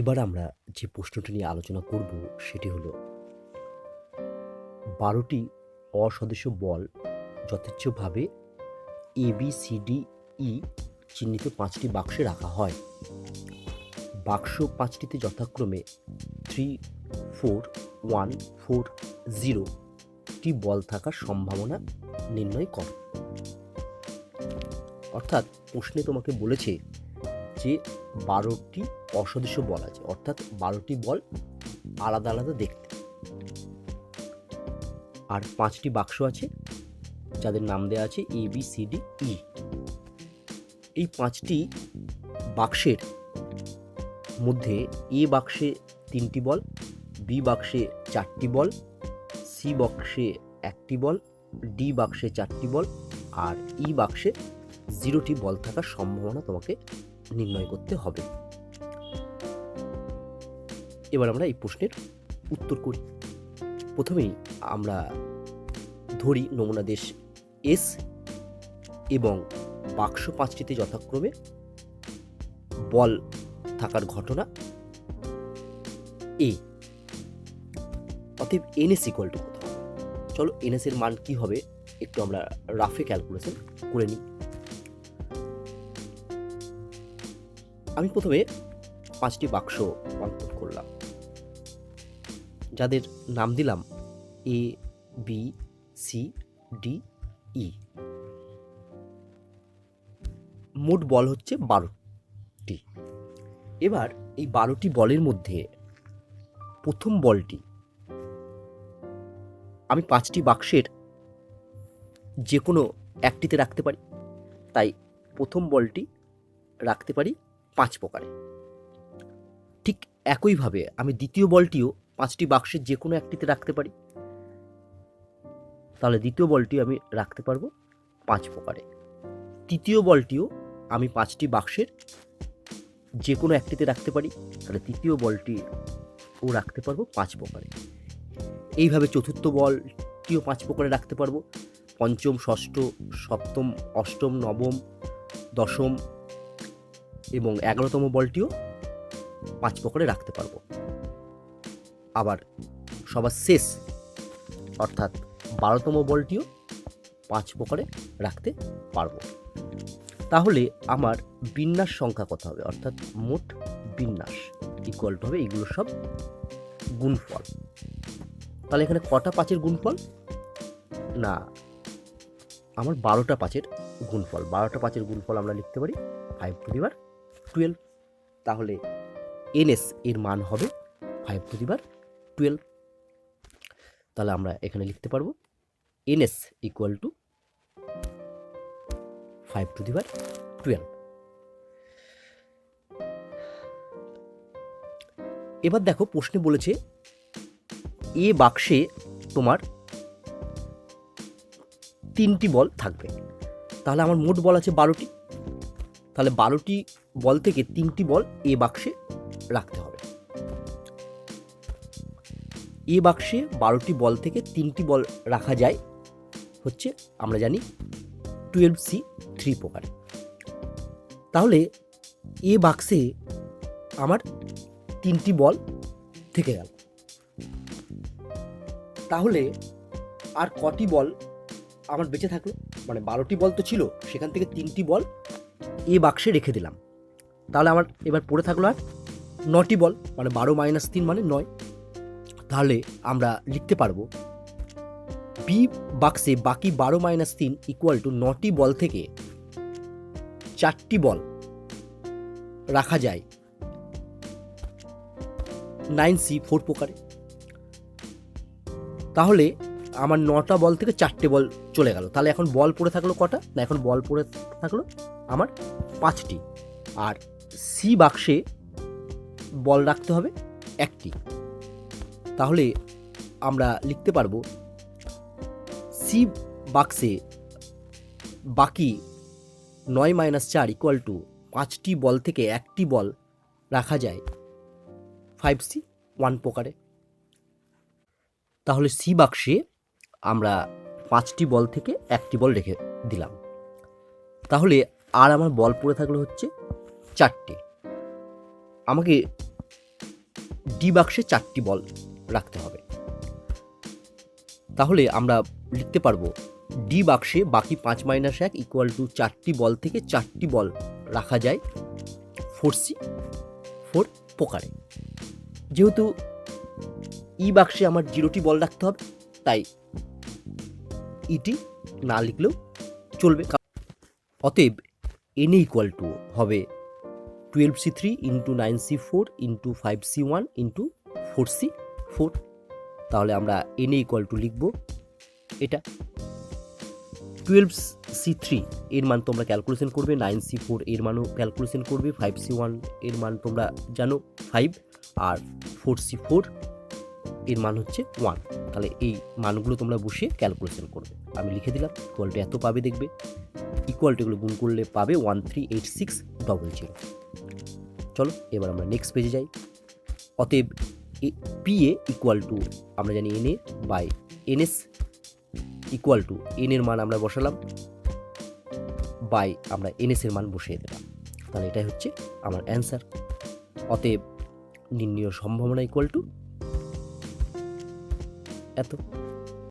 এবার আমরা যে প্রশ্নটি নিয়ে আলোচনা করব সেটি হলো, বারোটি অসদস্য বল যথেচ্ছভাবে A B C D E চিহ্নিত পাঁচটি বাক্সে রাখা হয়। বাক্স পাঁচটিতে যথাক্রমে থ্রি ফোর ওয়ান ফোর জিরোটি বল থাকার সম্ভাবনা নির্ণয় কর। অর্থাৎ প্রশ্নে তোমাকে বলেছে যে বারোটি অসদৃশ্য বল আছে, অর্থাৎ বারোটি বল আলাদা আলাদা দেখতে। আর পাঁচটি বাক্স আছে, যাদের নাম দেওয়া আছে A B C D E এই পাঁচটি বাক্সের মধ্যে এ বাক্সে তিনটি বল বি বাক্সে চারটি বল সি বাক্সে একটি বল ডি বাক্সে চারটি বল, আর ই বাক্সে জিরোটি বল থাকার সম্ভাবনা তোমাকে নির্ণয় করতে হবে। এবার আমরা এই প্রশ্নের উত্তর করি। প্রথমেই আমরা ধরি নমুনা দেশ এস এবং বাক্স পাঁচটিতে যথাক্রমে বল থাকার ঘটনা এ অতএব এনএস ইকুয়াল টু কত? চলো এনএস এর মান কি হবে? একটু আমরা রাফে ক্যালকুলেশন করে নিই। আমি প্রথমে পাঁচটি বাক্স অঙ্কন করলাম। যাদের নাম দিলাম A B C D E মোট বল হচ্ছে বারোটি। এবার এই বারোটি বলের মধ্যে প্রথম বলটি। আমি পাঁচটি বাক্সের যে কোনো একটিতে রাখতে পারি। তাই প্রথম বলটি রাখতে পারি পাঁচ প্রকারে। ঠিক একইভাবে আমি দ্বিতীয় বলটিও পাঁচটি বাক্সের যে কোনো একটিতে রাখতে পারি। তাহলে দ্বিতীয় বলটি আমি রাখতে পারব পাঁচ প্রকারে। তৃতীয় বলটিও আমি পাঁচটি বাক্সের যে কোনো একটিতে রাখতে পারি। তাহলে তৃতীয় বলটি ও রাখতে পারব পাঁচ প্রকারে। এইভাবে চতুর্থ বলটিও পাঁচ প্রকারে রাখতে পারব। পঞ্চম, ষষ্ঠ, সপ্তম, অষ্টম, নবম, দশম এবং এগারোতম বলটিও পাঁচ প্রকারে রাখতে পারব। আবার সবার শেষ, অর্থাৎ বারোতম বলটিও পাঁচ প্রকারে রাখতে পারব। তাহলে আমার বিন্যাস সংখ্যা কত হবে? অর্থাৎ মোট বিন্যাস ইকুয়াল টু হবে এগুলো সব গুণফল। তাহলে এখানে কটা পাঁচের গুণফল? না, আমার বারোটা পাঁচের গুণফল। বারোটা পাঁচের গুণফল আমরা লিখতে পারি ফাইভ টু দিবার টুয়েলভ তাহলে এনএস এর মান হবে ফাইভ টু দিবার টুয়েলভ তাহলে আমরা এখানে লিখতে পারব N S equal to five two দিবার টুয়েলভ এবার দেখো প্রশ্নে বলেছে এ বাক্সে তোমার তিনটি বল থাকবে। তাহলে আমার মোট বল আছে বারোটি। তাহলে বারোটি বল থেকে তিনটি বল এ বাক্সে রাখতে হবে। এ বাক্সে বারোটি বল থেকে তিনটি বল রাখা যায় হচ্ছে আমরা জানি টুয়েলভ সি থ্রি প্রকার। তাহলে এ বাক্সে আমার তিনটি বল থেকে গেল। তাহলে আর কটি বল আমার বেঁচে থাকল? মানে বারোটি বল তো ছিল, সেখান থেকে তিনটি বল এ বাক্সে রেখে দিলাম। তাহলে আমার এবার পড়ে থাকল আর নটি বল মানে বারো মাইনাস তিন মানে নয়। তাহলে আমরা লিখতে পারব বি বাক্সে বাকি বারো মাইনাস তিন ইকুয়াল টু নটি বল থেকে চারটি বল রাখা যায় নাইন সি ফোর প্রকারে। তাহলে আমার নটা বল থেকে চারটে বল চলে গেল। তাহলে এখন বল পড়ে থাকল কটা? না, এখন বল পড়ে থাকল আমার পাঁচটি। আর সি বাক্সে বল রাখতে হবে একটি। তাহলে আমরা লিখতে পারব সি বাক্সে বাকি নয় মাইনাস চার ইকুয়াল টু পাঁচটি বল থেকে একটি বল রাখা যায় ফাইভ সি ওয়ান প্রকারে তাহলে সি বাক্সে আমরা পাঁচটি বল থেকে একটি বল রেখে দিলাম। তাহলে আর আমার বল পড়ে থাকল হচ্ছে চারটে। আমাকে ডি বাক্সে চারটি বল রাখতে হবে। তাহলে আমরা লিখতে পারব ডি বাক্সে বাকি পাঁচ মাইনাস এক ইকুয়াল টু চারটি বল থেকে চারটি বল রাখা যায় ফোর সি ফোর পোকারে যেহেতু ই বাক্সে আমার জিরোটি বল রাখতে হবে, তাই ইটি না লিখলেও চলবে। অতএব এন ইকুয়াল টু হবে twelve C three into nine C four into five C one into four C four তাহলে আমরা এন ইকুয়াল টু লিখব এটা। টুয়েলভ সি থ্রি এর মান তোমরা ক্যালকুলেশন করবে নাইন সি ফোর এর মানও ক্যালকুলেশন করবে ফাইভ সি ওয়ানের মান তোমরা জানো ফাইভ আর ফোর সি ফোর এর মান হচ্ছে ওয়ান তাহলে এই মানগুলো তোমরা বসিয়ে ক্যালকুলেশন করবে। আমি লিখে দিলাম ইকুয়ালটা এত পাবে দেখবে। ইকুয়ালটিগুলো গুণ করলে পাবে one three eight six double zero চলো, এবার আমরা নেক্সট পেজে যাই। অতএব পি এ ইকুয়াল টু আমরা জানি n a by n s equal to n এর মান আমরা বসালাম। বাই আমরা এনএস এর মান বসিয়ে দিলাম। তাহলে এটাই হচ্ছে আমার অ্যান্সার অতএব নির্ণয় সম্ভাবনা ইকুয়াল টু এত